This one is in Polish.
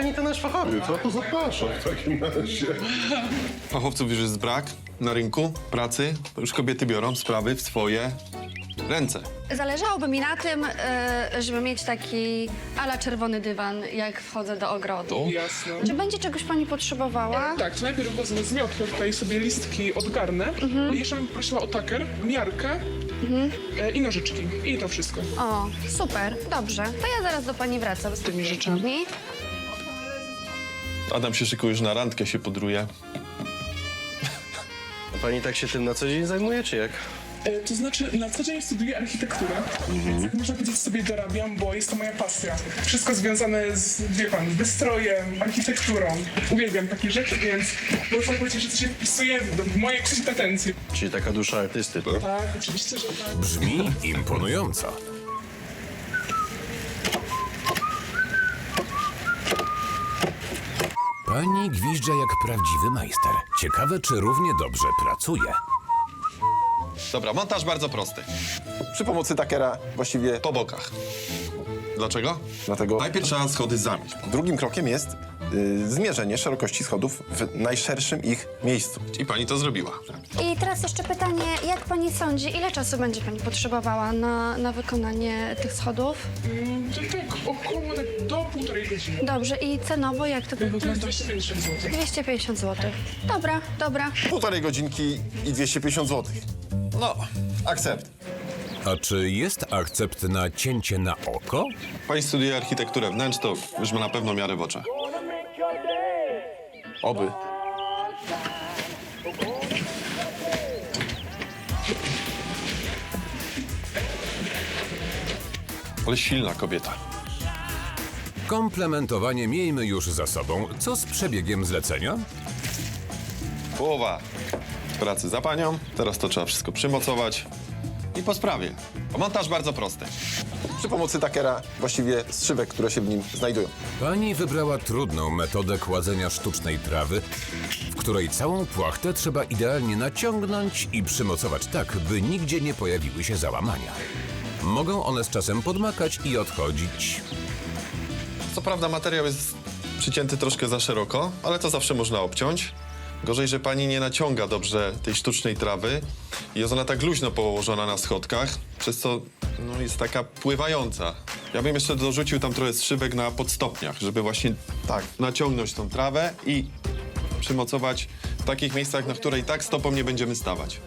pani to nasz fachowiec. No to zapraszam w takim razie. Fachowców już jest brak na rynku pracy. To już kobiety biorą sprawy w swoje ręce. Zależałoby mi na tym, e, żeby mieć taki ala czerwony dywan, jak wchodzę do ogrodu. Jasne. Czy będzie czegoś pani potrzebowała? Tak, to najpierw wezmę zmiotkę, tutaj sobie listki odgarnę. Mhm. Jeszcze bym prosiła o taker, miarkę e, i nożyczki. I to wszystko. O, super, dobrze. To ja zaraz do pani wracam z tymi rzeczami. Adam się szykuje już na randkę, się podruje. A pani tak się tym na co dzień zajmuje, czy jak? E, to znaczy, na co dzień studiuję architekturę, więc jak można powiedzieć sobie dorabiam, bo jest to moja pasja. Wszystko związane z, wie pan, wystrojem, architekturą. Uwielbiam takie rzeczy, więc można powiedzieć, że to się wpisuje w moje kompetencje. Czyli taka dusza artysty. Tak, oczywiście, że tak. Brzmi imponująco. Pani gwizdża jak prawdziwy majster. Ciekawe, czy równie dobrze pracuje. Dobra, montaż bardzo prosty. Przy pomocy takera właściwie Po bokach. Dlaczego? Dlatego- Najpierw trzeba schody zamieść. drugim krokiem jest y, zmierzenie szerokości schodów w najszerszym ich miejscu. I pani to zrobiła. I teraz jeszcze pytanie, jak pani sądzi, ile czasu będzie pani potrzebowała na, na wykonanie tych schodów? Mm, To tak około tak do półtorej godziny. Dobrze, i cenowo jak to To jest wygląda? 250 zł. 250 zł. Dobra, dobra. Półtorej godzinki i 250 zł. No, Akcept. A czy jest akcept na cięcie na oko? pani studiuje architekturę wnętrz, to już ma na pewno miarę w oczach. Oby. Ale silna kobieta. Komplementowanie miejmy już za sobą. Co z przebiegiem zlecenia? Połowa pracy za panią. Teraz to trzeba wszystko przymocować. I po sprawie. Montaż bardzo prosty. Przy pomocy takera właściwie strzywek, które się w nim znajdują. Pani wybrała trudną metodę kładzenia sztucznej trawy, w której całą płachtę trzeba idealnie naciągnąć i przymocować tak, by nigdzie nie pojawiły się załamania. Mogą one z czasem podmakać i odchodzić. Co prawda materiał jest przycięty troszkę za szeroko, ale to zawsze można obciąć. Gorzej, że pani nie naciąga dobrze tej sztucznej trawy i jest ona tak luźno położona na schodkach, przez co no, jest taka pływająca. Ja bym jeszcze dorzucił tam trochę strzybek na podstopniach, żeby właśnie tak naciągnąć tą trawę i przymocować w takich miejscach, na które i tak stopą nie będziemy stawać.